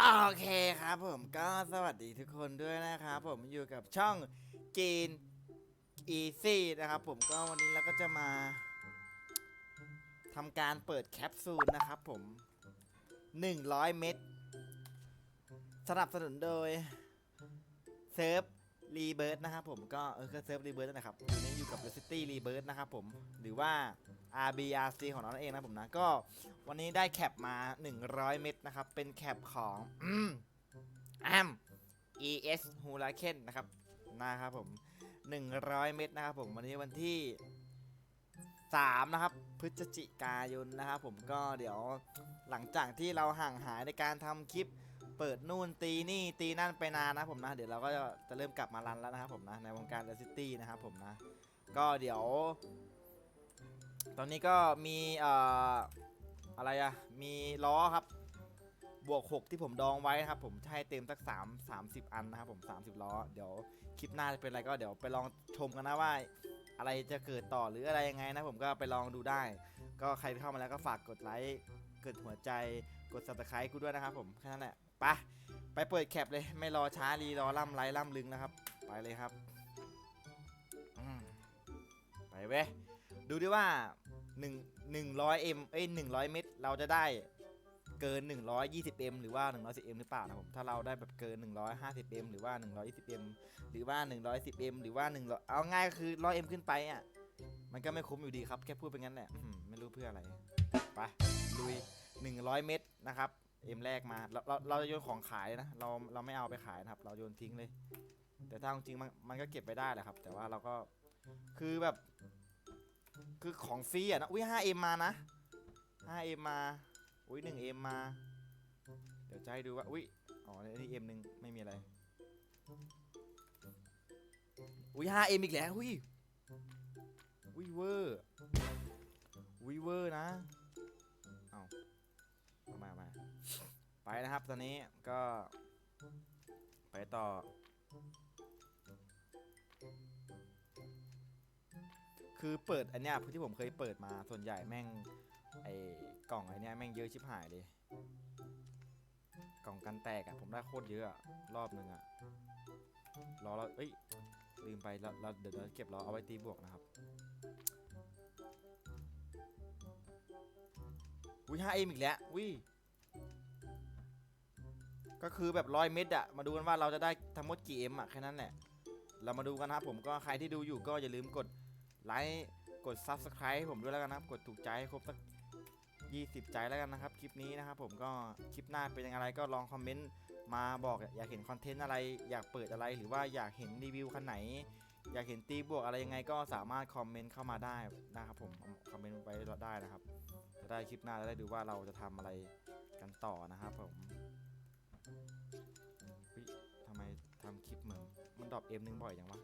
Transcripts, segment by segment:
โอเคครับผมก็สวัสดีทุกคนด้วยนะครับผมอยู่กับช่องจีนอีซี่นะครับผมก็วันนี้เราก็จะมาทำการเปิดแคปซูลนะครับผม 100 เม็ดสนับสนุนโดยเซิร์ฟรีเบิร์ดนะครับผมก็เออก็เซิร์ฟรีเบิร์ดนะครับวันนี้อยู่กับ The City รีเบิร์ดนะครับผมหรือว่า RBRC ของเรานั่นเองนะผมนะ ก็วันนี้ได้แคปมา 100 เม็ดนะครับ เป็นแคปของอมอ้ม ES h u r a c a n นะครับนะครับผม 100 เม็ดนะครับผมวันนี้วันที่3นะครับพฤศจิกายนนะครับผมก็เดี๋ยวหลังจากที่เราห่างหายในการทำคลิปเปิดนู่นตีนี่ตีนั่นไปนานนะผมนะ เดี๋ยวเราก็จะเริ่มกลับมารันแล้วนะครับผมนะในวงการ The City นะครับผมนะ ก็เดี๋ยว ตอนนี้ก็มีอะไรอะมีล้อครับ บวก 6 ที่ผมดองไว้นะครับ ผมจะให้เต็มสัก 3 30 อันนะครับผม 30 ล้อ เดี๋ยวคลิปหน้าจะเป็นอะไรก็เดี๋ยวไปลองชมกันนะว่า อะไรจะเกิดต่อหรืออะไรยังไงนะผมก็ไปลองดูได้ ก็ใครเข้ามาแล้วก็ฝากกดไลค์กดหัวใจกด subscribe กูด้วยนะครับผมแค่นั้นแหละไปไปเปิดแคปเลยไม่รอช้ารีรอล่ำไรล่ำลึงนะครับ ไปเลยครับไปเว้ย ดูดิว่า1 100 m เอ้ย100 เม็ดเราจะได้เกิน 120 m หรือว่า 110 m หรือเปล่านะผม ถ้าเราได้แบบเกิน 150 m หรือว่า 120 m หรือว่า 110 m หรือว่า100เอาง่ายก็คือ 100 m ขึ้นไปอะ มันก็ไม่คุ้มอยู่ดีครับ แค่พูดไปงั้นแหละไม่รู้เพื่ออะไร ไปลุย 100 เม็ดนะครับ m แรกมาเราเราเราจะโยนของขายนะ เราเราไม่เอาไปขายนะครับ เราโยนทิ้งเลย แต่ถ้าจริงมันมันก็เก็บไปได้แหละครับ แต่ว่าเราก็คือแบบ คือของฟรีอะนะอุ้ย 5M มานะ 5M มา อุ้ย 1M มา เดี๋ยวจะให้ดูว่า อุ้ย อ๋อ นี่ M หนึ่งไม่มีอะไร อุ้ย 5M อีกแล้ว อุ้ย อุ้ยเวอร์ อุ้ยเวอร์นะ เอาเอามาเอามา ไปนะครับ ตอนนี้ก็ ไปต่อ คือเปิดอันเนี้ยที่ผมเคยเปิดมาส่วนใหญ่แม่งไอ้กล่องไอ้เนี้ยแม่งเยอะชิบหายเลยกล่องกันแตกอะผมได้โคตรเยอะอะรอบนึงอะรอเราเอ้ยลืมไปเราเราเดี๋ยวเราเก็บเราเอาไว้ตีบวกนะครับวิห้าเอ็มอีกแล้ววิก็คือแบบร้อยเม็ดอะมาดูกันว่าเราจะได้ทั้งหมดกี่เอ็มอะแค่นั้นแหละเรามาดูกันนะครับผมก็ใครที่ดูอยู่ก็อย่าลืมกด ไลค์กด Subscribe ให้ผมด้วยแล้วกันนะครับ กดถูกใจให้ครบสัก 20 ใจแล้วกันนะครับ คลิปนี้นะครับผมก็คลิปหน้าเป็นยังไงก็ลองคอมเมนต์มาบอกอยากเห็นคอนเทนต์อะไร อยากเปิดอะไรหรือว่าอยากเห็นรีวิวคันไหน อยากเห็นตีบวกอะไรยังไงก็สามารถคอมเมนต์เข้ามาได้นะครับผมคอมเมนต์ไว้ได้นะครับจะได้คลิปหน้าจะได้ดูว่าเราจะทำอะไรกันต่อนะครับผมทำไมทำคลิปเหมือนมันดรอปเอ็มนึงบ่อยจังวะ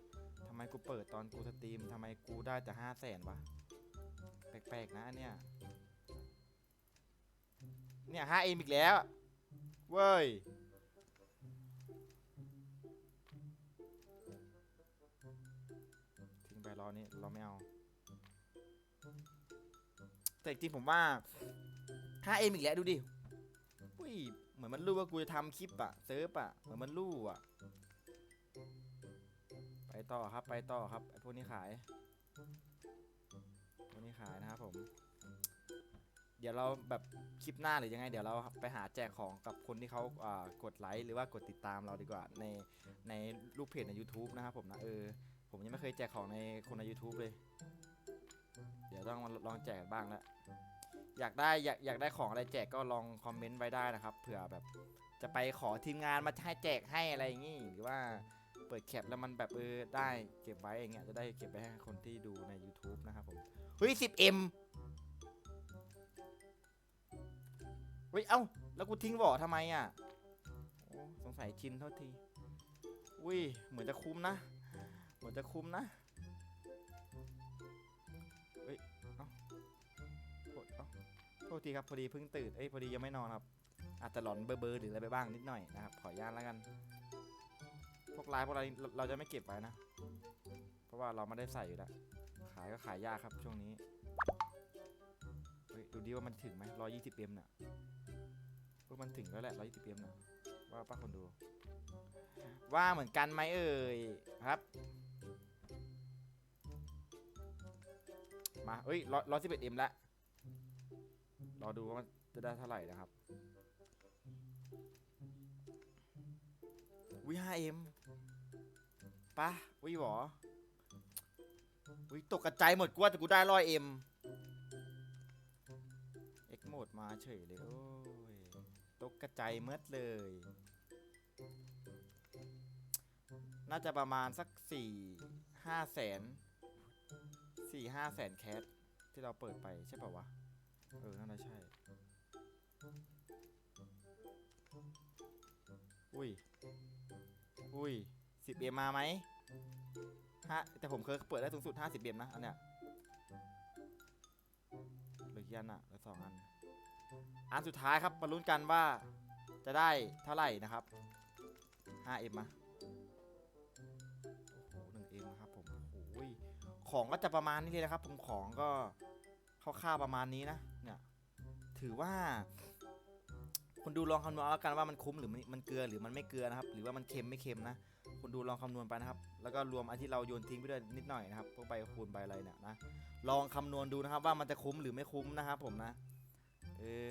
ทำไมกูเปิดตอนกูสตรีมทำไมกูได้แต่ห้าแสนวะ แปลกๆนะอันเนี่ย เนี่ยห้าเอ็มอีกแล้ว เว้ย ทิ้งไปรอนี้เราไม่เอา แต่จริงผมว่า 5M อีกแล้วดูดิ อุ้ย เหมือนมันรู้ว่ากูจะทำคลิปอะเซิร์ฟอะเหมือนมันรู้อะ ต่อครับไปต่อครับไอพวกนี้ขายพวกนี้ขายนะครับผม เดี๋ยวเราแบบคลิปหน้าหรือยังไง เดี๋ยวเราไปหาแจกของกับคนที่เขาอ่ากดไลค์หรือว่ากดติดตามเราดีกว่า ในในลูกเพจใน YouTube นะครับผมนะเออผมยังไม่เคยแจกของในคนใน YouTube เลย เดี๋ยวต้องลองแจกบ้างแล้วอยากได้อยากอยากได้ของอะไรแจกก็ลองคอมเมนต์ไว้ได้นะครับเผื่อแบบจะไปขอทีมงานมาให้แจกให้อะไรอย่างงี้หรือว่า เปิดแคปแล้วมันแบบเออได้เก็บไว้อย่างเงี้ยจะได้เก็บไว้ให้คนที่ดูใน YouTube นะครับผมเฮ้ย 10m เฮ้ย เอ้า แล้วกูทิ้งบ่อทำไมอะโอ้สงสัยชินเท่าทีอุ้ยเหมือนจะคุ้มนะ เหมือนจะคุ้มนะเฮ้ยเอ้าโทษเอ้าโทษทีครับพอดีเพิ่งตื่นเอ้ยพอดียังไม่นอนครับอาจจะหลอนเบอร์เบอร์หรืออะไรไปบ้างนิดหน่อยนะครับขออนุญาตแล้วกัน พวกลายพวกอะไรเราเราจะไม่เก็บไว้นะ เพราะว่าเราไม่ได้ใส่อยู่แล้ว ขายก็ขายยากครับช่วงนี้ดูดิว่ามันถึงไหมร้อยยี่สิบเอ็มเนี่ยวกมันถึงแล้วแหละร้อยยี่สิบเอ็มนะว่าป้าคนดู ว่าเหมือนกันไหมเอ่ยครับ มาเอ้ยร้อยร้อยสิบเอ็ดเอ็มละรอดูว่ามันจะได้เท่าไหร่นะครับวิห้าเอ็ม ปะวิหวอวิตกกระจายหมดกูว่าแต่กูได้ร้อยเอ็มเอ็กโหมดมาเฉยเลยโอ้ยตกกระจายเมดเลย น่าจะประมาณสักสี่ห้าแสนสี่ห้าแสนแคสที่เราเปิดไปใช่ป่าวะ เออ น่าจะใช่ อุ้ย อุ้ย สิบเอ็มมาไหมฮะแต่ผมเคยเปิดได้สูงสุดห้าสิบเอ็มนะอันเนี้ยเหลือกี่อันอะเหลือสองอัน อันสุดท้ายครับมาลุ้นกันว่าจะได้เท่าไหร่นะครับ 5M มมาโอ้โหหนึ่งเอ็มนะครับผมโอ้ยของก็จะประมาณนี้เลยนะครับ ผมของก็คร่าวๆประมาณนี้นะเนี่ยถือว่าคนดูลองคำนวณแล้วกันว่ามันคุ้มหรือมันมันเกลือหรือมันไม่เกลือนะครับ หรือว่ามันเค็มไม่เค็มนะ คนดูลองคำนวณไปนะครับ แล้วก็รวมอันที่เราโยนทิ้งไปด้วยนิดหน่อยนะครับพวกใบคูณใบอะไรเนี่ยนะ ลองคำนวณดูนะครับว่ามันจะคุ้มหรือไม่คุ้มนะครับผมนะ เออ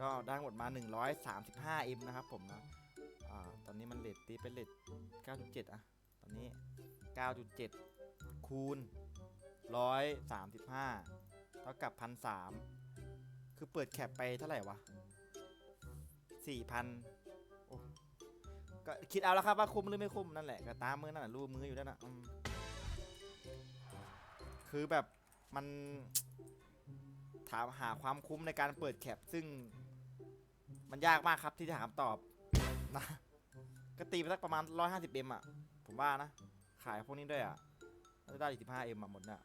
ก็ได้หมดมา 135M นะครับผมนะ อ่า ตอนนี้มันเลทตีเป็นเลท9.7 อะ ตอนนี้ 9.7 คูณ 135 เท่ากับ1,003คือเปิดแคปไปเท่าไหร่วะ4,000โอ้ ก็คิดเอาแล้วครับว่าคุ้มหรือไม่คุ้มนั่นแหละก็ตามมือนั่นแหละรูมืออยู่นั่นนะอืมคือแบบมันถามหาความคุ้มในการเปิดแคปซึ่ง มันยากมากครับที่จะหาคำตอบนะก็ตีไปสักประมาณ 150เอ็มอะ ผมว่านะ ขายพวกนี้ด้วยอะน่าจะได้อีก15เอ็มอะหมดเนี่ย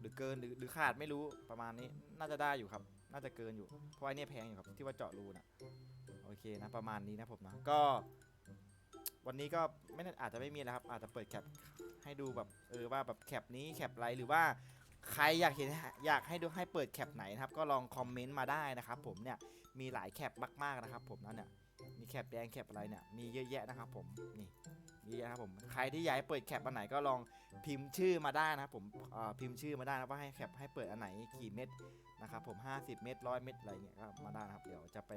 หรือเกินหรือหรือขาดไม่รู้ประมาณนี้ น่าจะได้อยู่ครับ น่าจะเกินอยู่ เพราะไอ้เนี่ยแพงอยู่ครับที่ว่าเจาะรูน่ะ เคนะประมาณนี้นะผมนะก็วันนี้ก็ไม่อาจจะไม่มีแล้วครับ อาจจะเปิดแคปให้ดูแบบเออว่าแบบแคปนี้แคปอะไรหรือว่าใครอยากเห็นอยากให้ดูให้เปิดแคปไหนนะครับ ก็ลองคอมเมนต์มาได้นะครับ ผมเนี่ยมีหลายแคปมากๆนะครับ ผมนะเนี่ยมีแคปแดงแคปอะไรเนี่ยมีเยอะแยะนะครับ ผมนี่มีเยอะครับผมใครที่อยากให้เปิดแคปอันไหนก็ลองพิมพ์ชื่อมาได้นะครับผมพิมพ์ชื่อมาได้นะว่าให้แคปให้เปิดอันไหนกี่เม็ดนะครับผม 50 เม็ดร้อยเม็ดอะไรเงี้ยก็มาได้นะครับเดี๋ยวจะไป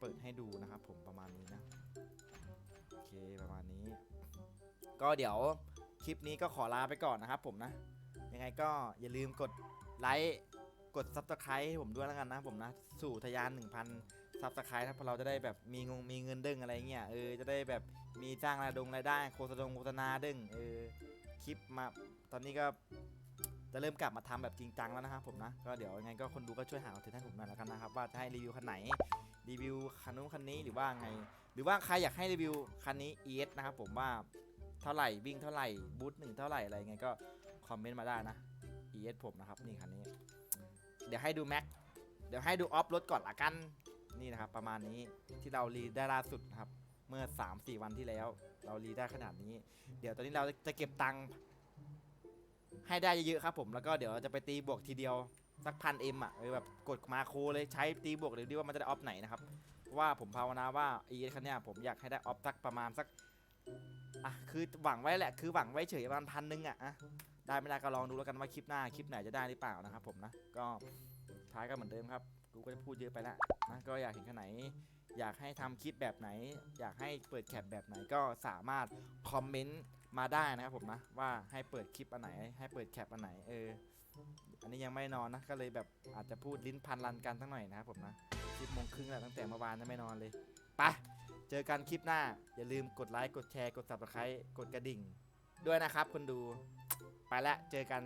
เปิดให้ดูนะครับผมประมาณนี้นะโอเคประมาณนี้ ก็เดี๋ยวคลิปนี้ก็ขอลาไปก่อนนะครับผมนะ ยังไงก็อย่าลืมกดไลค์กดซับสไครต์ให้ผมด้วยแล้วกันนะผมนะ สู่ทะยาน 1,000ซับสไครต์นะเพราะเราจะได้แบบมีงงมีเงินเด้งอะไรเงี้ยเออจะได้แบบมีจ้างรายดงรายได้โฆษณาโฆษณาเด้งเออคลิปมาตอนนี้ก็ จะเริ่มกลับมาทำแบบจริงจังแล้วนะครับผมนะ ก็เดี๋ยวยังไงก็คนดูก็ช่วยหาคอนเทนต์ให้ผมหน่อยแล้วกันนะครับว่าจะให้รีวิวคันไหนรีวิวคันนู้นคันนี้หรือว่าไง หรือว่าใครอยากให้รีวิวคันนี้ ES นะครับผมว่าเท่าไหร่วิ่งเท่าไหร่บูทหนึ่งเท่าไหร่อะไรเงี้ยก็คอมเมนต์มาได้นะ ES ผมนะครับนี่คันนี้ เดี๋ยวให้ดูแม็กเดี๋ยวให้ดูออฟรถก่อนละกันนี่นะครับประมาณนี้ที่เรารีได้ล่าสุดนะครับเมื่อ 3-4 วันที่แล้ว เรารีได้ขนาดนี้ เดี๋ยวตอนนี้เราจะเก็บตังค์ ให้ได้เยอะๆครับผมแล้วก็เดี๋ยวเราจะไปตีบวกทีเดียวสักพันเอ็มอะเออแบบกดมาโครเลยใช้ตีบวกเดี๋ยวดูว่ามันจะได้ออฟไหนนะครับว่าผมภาวนาว่า ES คันเนี้ยผมอยากให้ได้ออฟสักประมาณสักอะคือหวังไว้แหละคือหวังไว้เฉยประมาณพันหนึ่งอะอะได้ไม่ได้ก็ลองดูแล้วกันว่าคลิปหน้าคลิปไหนจะได้หรือเปล่านะครับผมนะก็ท้ายก็เหมือนเดิมครับกูก็จะพูดเยอะไปล้วนะก็อยากเห็นแค่ไหน อยากให้ทำคลิปแบบไหน อยากให้เปิดแคปแบบไหนก็สามารถคอมเมนต์ มาได้นะครับผมนะว่าให้เปิดคลิปอันไหน ให้เปิดแคปอันไหนเอออันนี้ยังไม่นอนนะก็เลยแบบอาจจะพูดลิ้นพันลันกันสักหน่อยนะครับผมนะสิบโมงครึ่งแล้วตั้งแต่เมื่อวานจะไม่นอนเลยไปเจอกันคลิปหน้า อย่าลืมกดไลค์กดแชร์กด subscribe กดกระดิ่ง ด้วยนะครับคนดูไปละเจอกัน